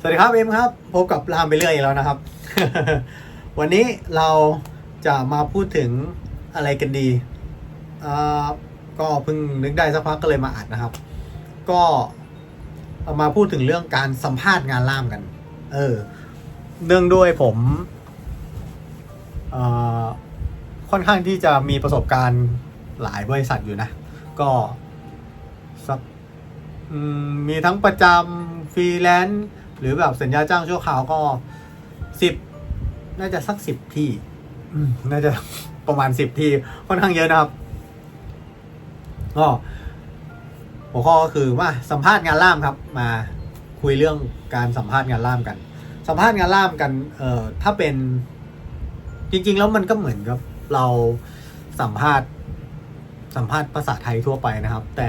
สวัสดีครับเอ็มครับพบกับรามไปเรื่อยอีกแล้วนะครับ วันนี้เราจะมาพูดถึงอะไรกันดีก็เพิ่งนึกได้สักพักก็เลยมาอัดนะครับ ก็เอามาพูดถึงเรื่องการสัมภาษณ์งานล่ามกัน เออเนื่องด้วยผมค่อนข้างที่จะมีประสบการณ์หลายบริษัทอยู่นะ ก็ มีทั้งประจำฟรีแลนซ์หรือแบบสัญญาจ้างชั่วคราวก็สิบน่าจะสักสิบที่น่าจะประมาณสิบที่ค่อนข้างเยอะนะครับก็หัวข้อก็คือว่าสัมภาษณ์งานล่ามครับ มาคุยเรื่องการสัมภาษณ์งานล่ามกัน สัมภาษณ์งานล่ามกัน เอ่อถ้าเป็นจริง ๆ แล้วมันก็เหมือนกับเราสัมภาษณ์สัมภาษณ์ภาษาไทยทั่วไปนะครับ แต่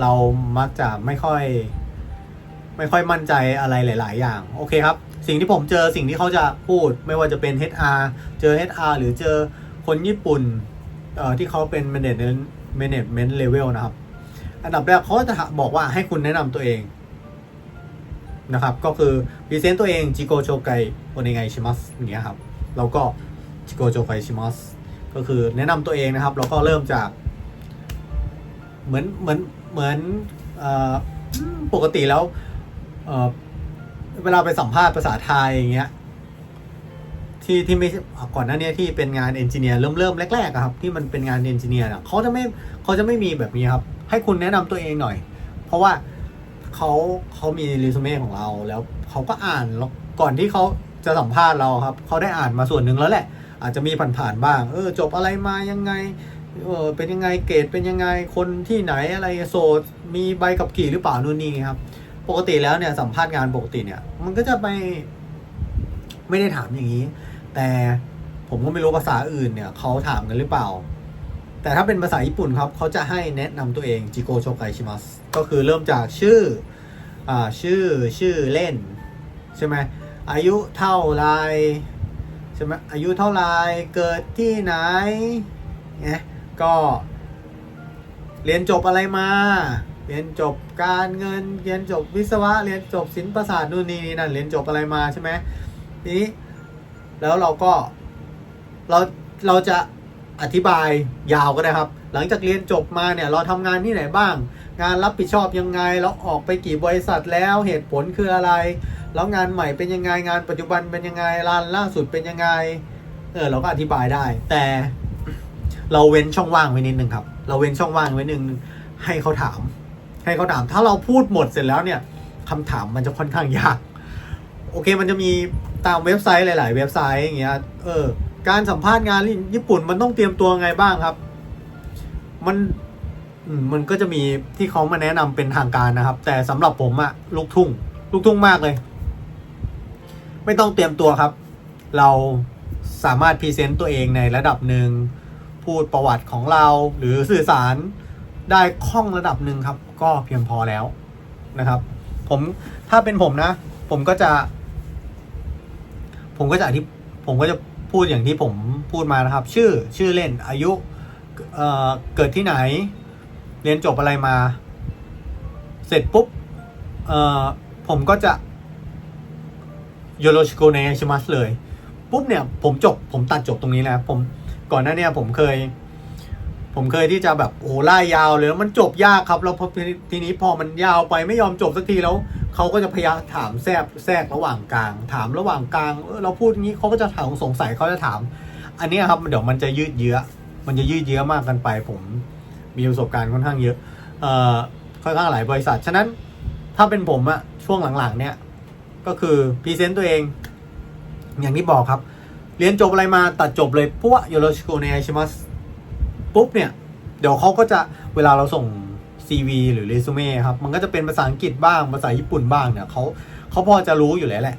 เรามักจะไม่ค่อย ไม่ค่อยมั่นใจอะไรหลาย ๆ อย่าง โอเคครับ สิ่งที่ผมเจอสิ่งที่เขาจะพูด ไม่ว่าจะเป็น HR เจอ HR หรือเจอคนญี่ปุ่นที่เขาเป็น management management level นะครับ อันดับแรกเขาจะบอกว่าให้คุณแนะนำตัวเองนะครับ ก็คือพรีเซนต์ตัวเองจิโกโชไกโอเนไงชิมัสอย่างเงี้ยครับแล้วก็จิโกโชไกชิมัสก็คือแนะนำตัวเองนะครับ แล้วก็เริ่มจาก เหมือนเหมือน เหมือนอปกติแล้วเเวลาไปสัมภาษณ์ภาษาไทยอย่างเงี้ยที่ที่ไม่ก่อนหน้านี้ที่เป็นงานเอนจิเนียร์เริ่มเริ่มแรกๆครับ ที่มันเป็นงานเอนจิเนียร์เขาจะไม่เขาจะไม่มีแบบนี้ครับ ให้คุณแนะนำตัวเองหน่อย เพราะว่าเขาเขามีรีสูเม่ของเราแล้วเขาก็อ่านแล้วก่อนที่เขาจะสัมภาษณ์เราครับเขาได้อ่านมาส่วนหนึ่งแล้วแหละ อาจจะมีผ่านๆบ้าง เออ จบอะไรมายังไง เออเป็นยังไงเกรดเป็นยังไงคนที่ไหนอะไรโสดมีใบขับขี่หรือเปล่านู่นนี่ครับ ปกติแล้วเนี่ยสัมภาษณ์งานปกติเนี่ย มันก็จะไปไม่ได้ถามอย่างนี้ แต่ผมก็ไม่รู้ภาษาอื่นเนี่ยเขาถามกันหรือเปล่า แต่ถ้าเป็นภาษาญี่ปุ่นครับเขาจะให้แนะนำตัวเองจิโกโชไกชิมัสก็คือเริ่มจากชื่ออ่าชื่อชื่อเล่น ใช่ไหมอายุเท่าไรใช่ไหมอายุเท่าไรเกิดที่ไหนเนี่ย ก็เรียนจบอะไรมา เรียนจบการเงิน เรียนจบวิศวะ เรียนจบศิลปศาสตร์นู่นนี่นั่น เรียนจบอะไรมาใช่ไหมทีนี้แล้วเราก็เราเราจะอธิบายยาวก็ได้ครับ หลังจากเรียนจบมาเนี่ยเราทำงานที่ไหนบ้าง งานรับผิดชอบยังไง เราออกไปกี่บริษัทแล้วเหตุผลคืออะไร แล้วงานใหม่เป็นยังไงงานปัจจุบันเป็นยังไงร้านล่าสุดเป็นยังไงเออเราก็อธิบายได้ แต่ เราเว้นช่องว่างไว้นิดนึงครับ เราเว้นช่องว่างไว้นึงให้เขาถาม ให้เขาถาม ถ้าเราพูดหมดเสร็จแล้วเนี่ยคำถามมันจะค่อนข้างยาก โอเค มันจะมีตามเว็บไซต์หลาย ๆ เว็บไซต์อย่างเงี้ย เออ การสัมภาษณ์งานญี่ปุ่นมันต้องเตรียมตัวไงบ้างครับ มันมันก็จะมีที่เขามาแนะนำเป็นทางการนะครับ แต่สำหรับผมอะลูกทุ่ง ลูกทุ่งมากเลย ไม่ต้องเตรียมตัวครับ เราสามารถพรีเซนต์ตัวเองในระดับหนึ่ง พูดประวัติของเรา หรือสื่อสารได้คล่องระดับหนึ่งครับ ก็เพียงพอแล้วนะครับ ผมถ้าเป็นผมนะ ผมก็จะ ผมก็จะอธิผมก็จะพูดอย่างที่ผมพูดมานะครับ ชื่อชื่อเล่นอายุเอ่อเกิดที่ไหน เรียนจบอะไรมา เสร็จปุ๊บเอ่อผมก็จะโยโรชิโกเนชิมัสเลย ปุ๊บเนี่ย ผมจบ ผมตัดจบตรงนี้นะ ผม ก่อนหน้าเนี้ผมเคย ผมเคยที่จะแบบโอ้ไล่ยาวเลยแล้วมันจบยากครับแล้วพอทีนี้พอมันยาวไปไม่ยอมจบสักทีแล้วเขาก็จะพยายามถามแทรกแทรกระหว่างกลาง ถามระหว่างกลางเราพูดงี้เขาก็จะถามสงสัยเขาจะถาม อันนี้ครับเดี๋ยวมันจะยืดเยื้อ มันจะยืดเยื้อมากกันไป ผมมีประสบการณ์ค่อนข้างเยอะเอ่อค่อนข้างหลายบริษัทฉะนั้นถ้าเป็นผมอะช่วงหลังๆ เนี่ย ก็คือพรีเซนต์ตัวเอง อย่างที่บอกครับ เรียนจบอะไรมาตัดจบเลยพวกโยโรชิโกเนชิมัสปุ๊บเนี่ย เดี๋ยวเขาก็จะเวลาเราส่ง CV หรือเรซูเม่ครับ มันก็จะเป็นภาษาอังกฤษบ้างภาษาญี่ปุ่นบ้างเนี่ยเขาเขาพอจะรู้อยู่แล้วแหละ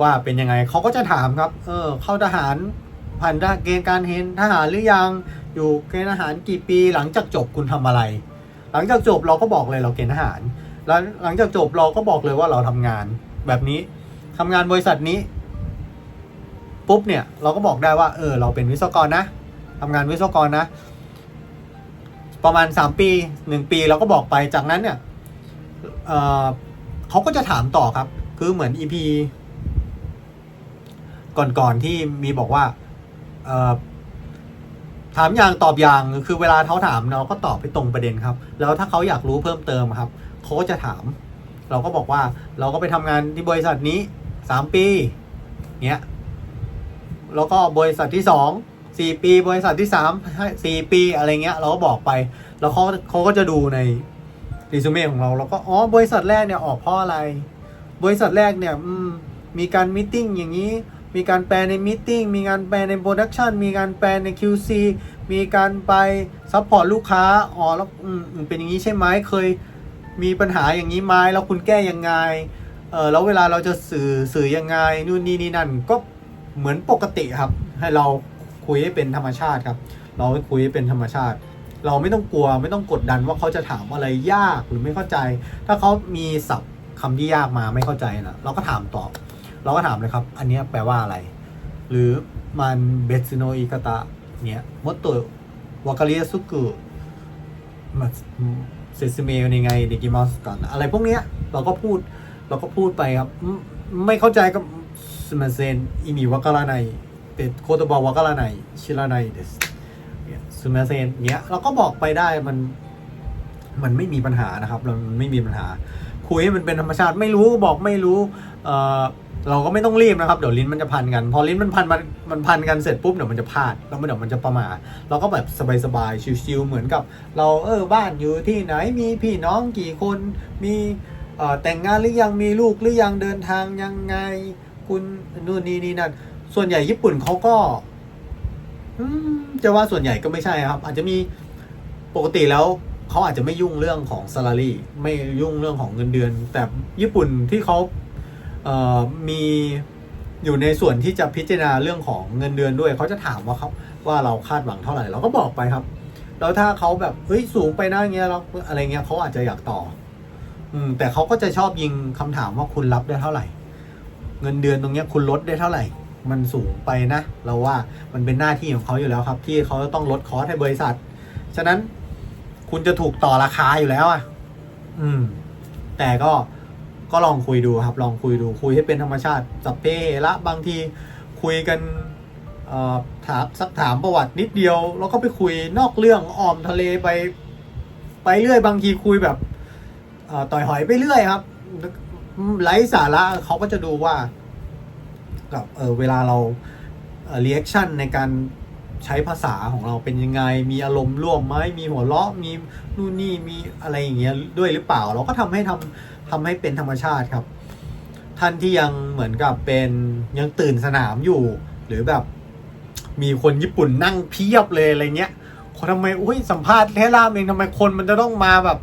ว่าเป็นยังไงเขาก็จะถามครับ เออ เข้าทหารผ่านเกณฑ์การเห็นทหารหรือยัง อยู่เกณฑ์ทหารกี่ปี หลังจากจบคุณทำอะไร หลังจากจบเราก็บอกเลยเราเกณฑ์ทหาร แล้วหลังจากจบเราก็บอกเลยว่าเราทำงาน แบบนี้ทำงานบริษัทนี้ ปุ๊บเนี่ยเราก็บอกได้ว่าเออเราเป็นวิศวกรนะทำงานวิศวกรนะ ประมาณสามปีหนึ่งปีเราก็บอกไปจากนั้นเนี่ยเเขาก็จะถามต่อครับ คือเหมือน EP ก่อนๆที่มีบอกว่าถามอย่างตอบอย่างคือเวลาเขาถามเราก็ตอบไปตรงประเด็นครับ แล้วถ้าเขาอยากรู้เพิ่มเติมครับเขาก็จะถาม เราก็บอกว่าเราก็ไปทำงานที่บริษัทนี้สามปีเนี้ย แล้วก็บริษัทที่สองสี่ปี บริษัทที่สามสี่ปีอะไรเงี้ย เราก็บอกไป แล้วเขาเขาก็จะดูในรีสูเม่ของเราเราก็อ๋อบริษัทแรกเนี่ยออกเพราะอะไร บริษัทแรกเนี่ยมมีการมิ팅อย่างนี้ มีการแปลในมิ팅มีการแปลในโปรดักชันมีการแปลใน QC มีการไปซัพพอร์ตลูกค้าอ๋อแล้วอืมเป็นอย่างนี้ใช่ไหมเคยมีปัญหาอย่างนี้ไหมแล้วคุณแก้ยังไงเออแล้วเวลาเราจะสื่อสื่อยังไงนู่นนี่นี่นั่นก็ เหมือนปกติครับ ให้เราคุยให้เป็นธรรมชาติครับ เราคุยให้เป็นธรรมชาติ เราไม่ต้องกลัวไม่ต้องกดดันว่าเขาจะถามอะไรยากหรือไม่เข้าใจ ถ้าเขามีศัพท์คำที่ยากมาไม่เข้าใจนะเราก็ถามตอบ เราก็ถามเลยครับ อันนี้แปลว่าอะไร หรือมันเบสโนอิกาตะเนี่ยมดตัววากาเรียสุกุมาเซซึเมะยังไงเดกิมัสกันอะไรพวกเนี้ยเราก็พูดเราก็พูดไปครับ ไม่เข้าใจก็ すみません意味わからないแต่言葉わからない知らないですเนี่ยすみませんเนี้ยเราก็บอกไปได้มัน มันไม่มีปัญหานะครับเรามันไม่มีปัญหา คุยให้มันเป็นธรรมชาติไม่รู้บอกไม่รู้เออเราก็ไม่ต้องรีบนะครับเดี๋ยวลิ้นมันจะพันกัน พอลิ้นมันพันมันมันพันกันเสร็จปุ๊บเดี๋ยวมันจะพลาดแล้วมันเดี๋ยวมันจะประมาทเราก็แบบสบายๆชิวๆเหมือนกับ เราเออบ้านอยู่ที่ไหนมีพี่น้องกี่คนมีเอ่อแต่งงานหรือยังมีลูกหรือยังเดินทางยังไง คุณนู่นนี่นี่นั่น ส่วนใหญ่ญี่ปุ่นเขาก็จะว่าส่วนใหญ่ก็ไม่ใช่ครับ อาจจะมีปกติแล้วเขาอาจจะไม่ยุ่งเรื่องของ salary ไม่ยุ่งเรื่องของเงินเดือน แต่ญี่ปุ่นที่เขาเมีอยู่ในส่วนที่จะพิจารณาเรื่องของเงินเดือนด้วยเขาจะถามว่าเขาว่าเราคาดหวังเท่าไหร่เราก็บอกไปครับ แล้วถ้าเขาแบบเฮ้ยสูงไปนะเงี้ยเราอะไรเงี้ยเขาอาจจะอยากต่อ อืมแต่เขาก็จะชอบยิงคำถามว่าคุณรับได้เท่าไหร่ เงินเดือนตรงเนี้ยคุณลดได้เท่าไหร่ มันสูงไปนะ เราว่ามันเป็นหน้าที่ของเขาอยู่แล้วครับ ที่เขาจะต้องลดคอสให้บริษัท ฉะนั้นคุณจะถูกต่อราคาอยู่แล้วอะ อืม แต่ก็ก็ลองคุยดูครับ ลองคุยดูคุยให้เป็นธรรมชาติสัพเพเหระบางทีคุยกันอ่อถามสักถามประวัตินิดเดียว แล้วก็ไปคุยนอกเรื่องออมทะเลไป ไปเรื่อยบางทีคุยแบบต่อยหอยไปเรื่อยครับ ไร้สาระเขาก็จะดูว่ากับเออเวลาเราเรีแอคชั่นในการใช้ภาษาของเราเป็นยังไง มีอารมณ์ร่วมไหมมีหัวเราะ มีนู่นนี่ มีอะไรอย่างเงี้ยด้วยหรือเปล่า เราก็ทำให้ทำทำให้เป็นธรรมชาติครับ ท่านที่ยังเหมือนกับเป็นยังตื่นสนามอยู่ หรือแบบมีคนญี่ปุ่นนั่งเพียบเลยอะไรเงี้ยคนทำไมอุ้ยสัมภาษณ์แค่ล่ามเองทำไมคนมันจะต้องมาแบบ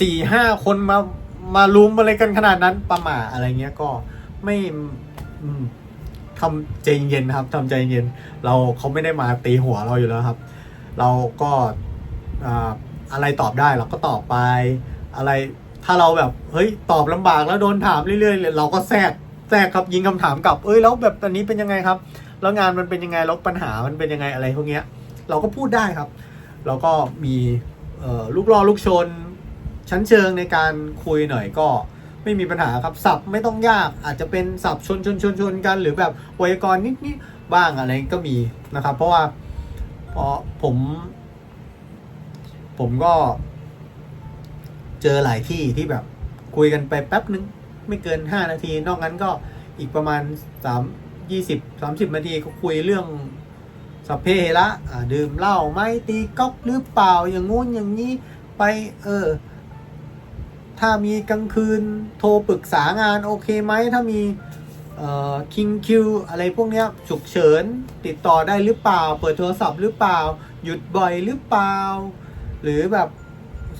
สี่ห้าคนมา มารุมอะไรกันขนาดนั้นประมาอะไรเงี้ยก็ไม่ทำใจเย็นนะครับทำใจเย็น เราเขาไม่ได้มาตีหัวเราอยู่แล้วครับ เราก็อ่าอะไรตอบได้เราก็ตอบไป อะไรถ้าเราแบบเฮ้ยตอบลำบากแล้วโดนถามเรื่อยๆเราก็แทรกแทรกครับยิงคำถามกลับเอ้ยแล้วแบบตอนนี้เป็นยังไงครับ แล้วงานมันเป็นยังไงแล้วปัญหามันเป็นยังไงอะไรพวกเนี้ย เราก็พูดได้ครับ เราก็มีลูกล่อลูกชน ชั้นเชิงในการคุยหน่อยก็ไม่มีปัญหาครับศัพท์ไม่ต้องยากอาจจะเป็นศัพท์ชนชนชนชนกัน หรือแบบไวยากรณ์นิดนิดบ้างอะไรก็มีนะครับ เพราะว่าเพราะผม ผมก็เจอหลายที่ที่แบบคุยกันไปแป๊บนึงไม่เกินห้านาที นอกนั้นก็อีกประมาณสามยี่สิบสามสิบนาทีก็คุยเรื่องสัพเพเหระดื่มเหล้าไหมตีก๊อกหรือเปล่าอย่างงู้นอย่างนี้ไปเออ ถ้ามีกลางคืนโทรปรึกษางานโอเคไหม ถ้ามีคิงคิวอะไรพวกเนี้ยฉุกเฉินติดต่อได้หรือเปล่า เปิดโทรศัพท์หรือเปล่า หยุดบ่อยหรือเปล่า หรือแบบ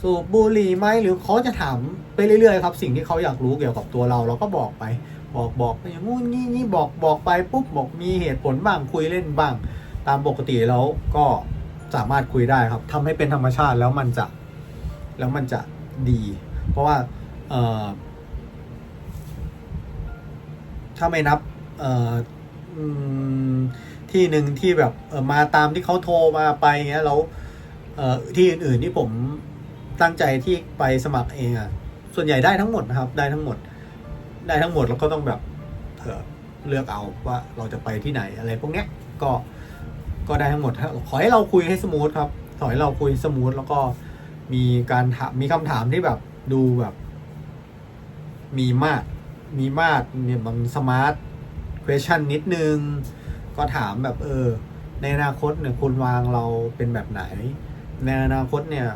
สูบบุหรี่ไหมหรือเขาจะถามไปเรื่อยๆครับ สิ่งที่เขาอยากรู้เกี่ยวกับตัวเราเราก็บอกไป บอกบอกไปอย่างงู้นงี้นี่บอกบอกไปปุ๊บบอกมีเหตุผลบ้างคุยเล่นบ้าง ตามปกติแล้วก็สามารถคุยได้ครับทำให้เป็นธรรมชาติแล้วมันจะ แล้วมันจะดี เพราะว่าถ้าไม่นับที่หนึ่งที่แบบมาตามที่เขาโทรมาไปเงี้ยแล้วเอ่อที่อื่นๆที่ผมตั้งใจที่ไปสมัครเองอะส่วนใหญ่ได้ทั้งหมดนะครับ ได้ทั้งหมด ได้ทั้งหมดแล้วก็ต้องแบบเออเลือกเอาว่าเราจะไปที่ไหนอะไรพวกเนี้ยก็ก็ได้ทั้งหมดขอให้เราคุยให้สมูทครับขอให้เราคุยสมูทแล้วก็มีการถามมีคำถามที่แบบ ดูแบบ มีมาก มีมากเนี่ยบางสมาร์ท question นิดนึง ก็ถามแบบเออ ในอนาคตเนี่ยคุณวางเราเป็นแบบไหน ในอนาคตเนี่ย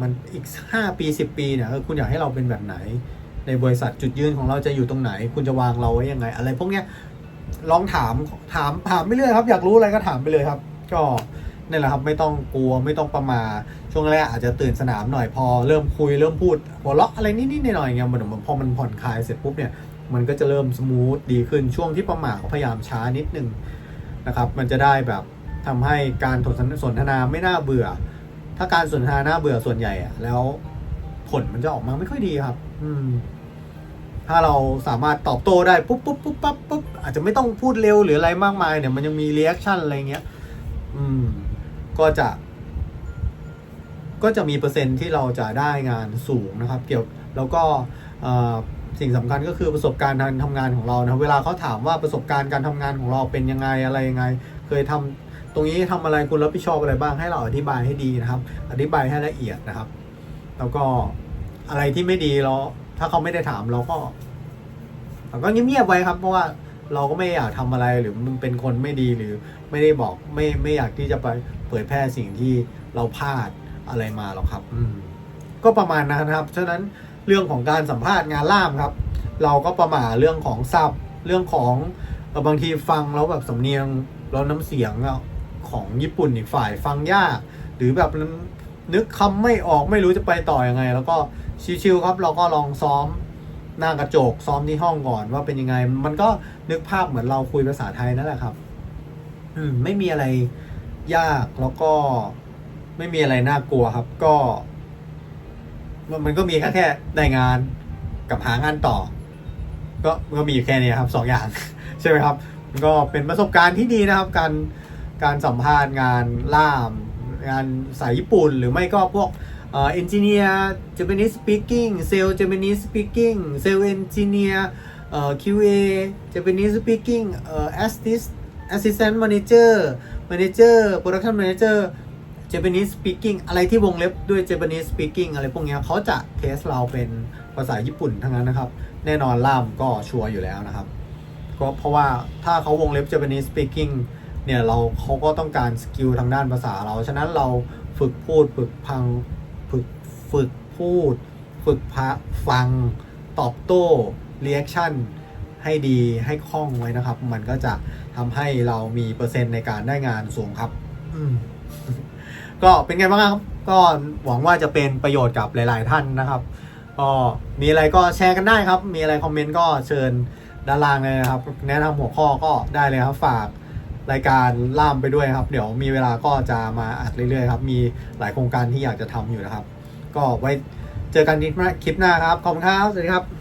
มันอีกห้าปีสิบปีเนี่ยคุณอยากให้เราเป็นแบบไหน ในบริษัทจุดยืนของเราจะอยู่ตรงไหน คุณจะวางเราไว้ยังไง อะไรพวกเนี้ยลองถามถามถามไปเรื่อยครับ อยากรู้อะไรก็ถามไปเลยครับ ก็ นี่แหละครับไม่ต้องกลัวไม่ต้องประมาช่วงแรกอาจจะตื่นสนามหน่อยพอเริ่มคุยเริ่มพูดหัวเราะอะไรนิดๆหน่อยๆเงี้ยมันพอมันผ่อนคลายเสร็จปุ๊บเนี่ยมันก็จะเริ่มสมูทดีขึ้นช่วงที่ประมาทก็พยายามช้านิดนึงนะครับมันจะได้แบบทำให้การสนทนาไม่น่าเบื่อ ถ้าการสนทนาน่าเบื่อส่วนใหญ่อะแล้วผลมันจะออกมาไม่ค่อยดีครับ อืม ถ้าเราสามารถตอบโต้ได้ปุ๊บปุ๊บปุ๊บปั๊บปุ๊บอาจจะไม่ต้องพูดเร็วหรืออะไรมากมายเนี่ยมันยังมีเรีแอคชั่นอะไรเงี้ย อืม ก็จะ ก็จะมีเปอร์เซ็นต์ที่เราจะได้งานสูงนะครับ เกี่ยวแล้วก็สิ่งสำคัญก็คือประสบการณ์การทำงานของเรานะเวลาเขาถามว่าประสบการณ์การทำงานของเราเป็นยังไงอะไรยังไง เคยทำตรงนี้ทำอะไรคุณรับผิดชอบอะไรบ้างให้เราอธิบายให้ดีนะครับ อธิบายให้ละเอียดนะครับ แล้วก็อะไรที่ไม่ดีเราถ้าเขาไม่ได้ถามเราก็เราก็เงียบๆไว้ครับ เพราะว่า เราก็ไม่อยากทำอะไรหรือมันเป็นคนไม่ดีหรือไม่ได้บอกไม่ไม่อยากที่จะไปเผยแพร่สิ่งที่เราพลาดอะไรมาหรอกครับ อืมก็ประมาณนั้นนะครับ ฉะนั้นเรื่องของการสัมภาษณ์งานล่ามครับ เราก็ประมาทเรื่องของศัพท์ เรื่องของเอ่อบางทีฟังแล้วแบบสำเนียงแล้วน้ำเสียงอะของญี่ปุ่นอีกฝ่ายฟังยาก หรือแบบนึกคำไม่ออกไม่รู้จะไปต่ออยังไง แล้วก็ชิวๆครับ เราก็ลองซ้อม หน้ากระจกซ้อมที่ห้องก่อนว่าเป็นยังไง มันก็นึกภาพเหมือนเราคุยภาษาไทยนั่นแหละครับ อืม ไม่มีอะไรยากแล้วก็ไม่มีอะไรน่ากลัวครับ ก็ มันมันก็มีแค่แค่ได้งานกับหางานต่อ ก็ก็มีแค่นี้ครับสองอย่าง ใช่ไหมครับมันก็เป็นประสบการณ์ที่ดีนะครับ การการสัมภาษณ์งานล่าม งานสายญี่ปุ่น หรือไม่ก็พวก เออเอนจิเนียร์ Japanese speaking เซลล์ Japanese speaking เซลเอนจิเนียร์เอ่อ QA Japanese speaking เอ่อ assist assistant manager manager production manager Japanese speaking อะไรที่วงเล็บด้วย Japanese speaking อะไรพวกเนี้ยเขาจะเทสเราเป็นภาษาญี่ปุ่นทั้งนั้นนะครับ แน่นอนล่ามก็ชัวร์อยู่แล้วนะครับก็เพราะว่าถ้าเขาวงเล็บ Japanese speaking เนี่ยเราเขาก็ต้องการสกิลทางด้านภาษาเรา ฉะนั้นเราฝึกพูดฝึกพัง ฝึกพูด ฝึกพะฟัง ตอบโต้ reaction ให้ดีให้คล่องไว้นะครับ มันก็จะทำให้เรามีเปอร์เซ็นต์ในการได้งานสูงครับก็เป็นไงบ้างครับ ก็หวังว่าจะเป็นประโยชน์กับหลาย ๆ ท่านนะครับก็มีอะไรก็แชร์กันได้ครับ มีอะไรคอมเมนต์ก็เชิญด้านล่างเลยนะครับ แนะนำหัวข้อก็ได้เลยครับ ฝากรายการล่ามไปด้วยครับ เดี๋ยวมีเวลาก็จะมาอัดเรื่อย ๆ ครับ มีหลายโครงการที่อยากจะทำอยู่นะครับ ก็ไว้เจอกันคลิปหน้าครับ ขอบคุณครับ สวัสดีครับ